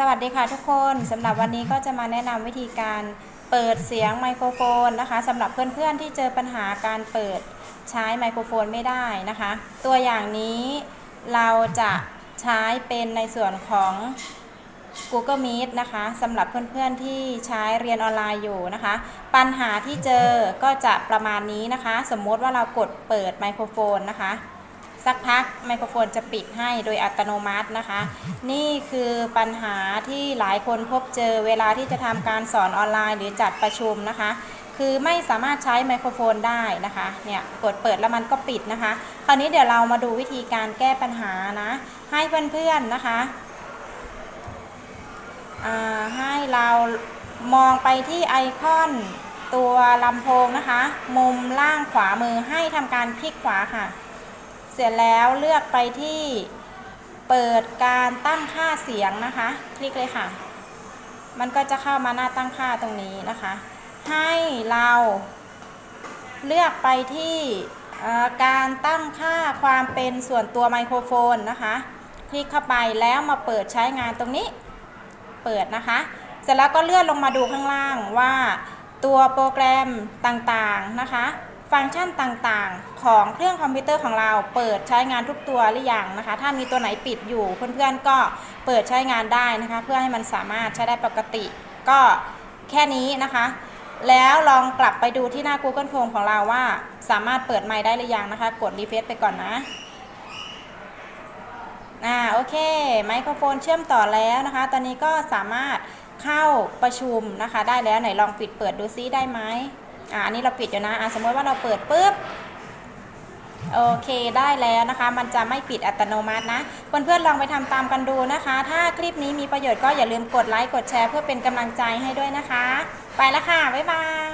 สวัสดีค่ะทุกคนสำหรับวันนี้ก็จะมาแนะนำวิธีการเปิดเสียงไมโครโฟนนะคะสำหรับเพื่อนๆที่เจอปัญหาการเปิดใช้ไมโครโฟนไม่ได้นะคะ ตัวอย่างนี้เราจะใช้เป็นในส่วนของ Google Meet นะคะสำหรับเพื่อนๆที่ใช้เรียนออนไลน์อยู่นะคะ ปัญหาที่เจอก็จะประมาณนี้นะคะ สมมติว่าเรากดเปิดไมโครโฟนนะคะ สักพักไมโครโฟนจะปิดให้โดยอัตโนมัตินะคะ นี่คือปัญหาที่หลายคนพบเจอเวลาที่จะทำการสอนออนไลน์หรือจัดประชุมนะคะ คือไม่สามารถใช้ไมโครโฟนได้นะคะ เนี่ยกดเปิดแล้วมันก็ปิดนะคะ คราวนี้เดี๋ยวเรามาดูวิธีการแก้ปัญหานะ ให้เพื่อนๆนะคะให้เรามองไปที่ไอคอนตัวลำโพงนะคะ มุมล่างขวามือให้ทำการคลิกขวาค่ะ สร็จแล้วเลือกไปที่เปิดการตั้งค่าเสียงนะคะ คลิกเลยค่ะ มันก็จะเข้ามาหน้าตั้งค่าตรงนี้นะคะ ให้เราเลือกไปที่การตั้งค่าความเป็นส่วนตัวไมโครโฟนนะคะ คลิกเข้าไปแล้วมาเปิดใช้งานตรงนี้ เปิดนะคะ เสร็จแล้วก็เลื่อนลงมาดูข้างล่างว่าตัวโปรแกรมต่างๆนะคะ ฟังก์ชันต่างๆ ของเครื่องคอมพิวเตอร์ของเราเปิดใช้งานทุกตัวหรือยังนะคะ ถ้ามีตัวไหนปิดอยู่เพื่อนๆก็เปิดใช้งานได้นะคะ เพื่อให้มันสามารถใช้ได้ปกติ ก็แค่นี้นะคะ แล้วลองกลับไปดูที่หน้า Google Chrome ของเราว่า สามารถเปิดไมค์ได้หรือยังนะคะ กดรีเฟซไปก่อนนะอ่าโอเค ไมโครโฟนเชื่อมต่อแล้วนะคะ ตอนนี้ก็สามารถเข้าประชุมนะคะ ได้แล้วไหนลองปิดเปิดดูซิได้ไหม อ่าอันนี้เราปิดอยู่นะอะสมมติว่าเราเปิดปุ๊บโอเคได้แล้วนะคะ มันจะไม่ปิดอัตโนมัตินะ เพื่อนๆลองไปทำตามกันดูนะคะ ถ้าคลิปนี้มีประโยชน์ก็อย่าลืมกดไลค์กดแชร์เพื่อเป็นกำลังใจให้ด้วยนะคะ ไปแล้วค่ะ บ๊ายบาย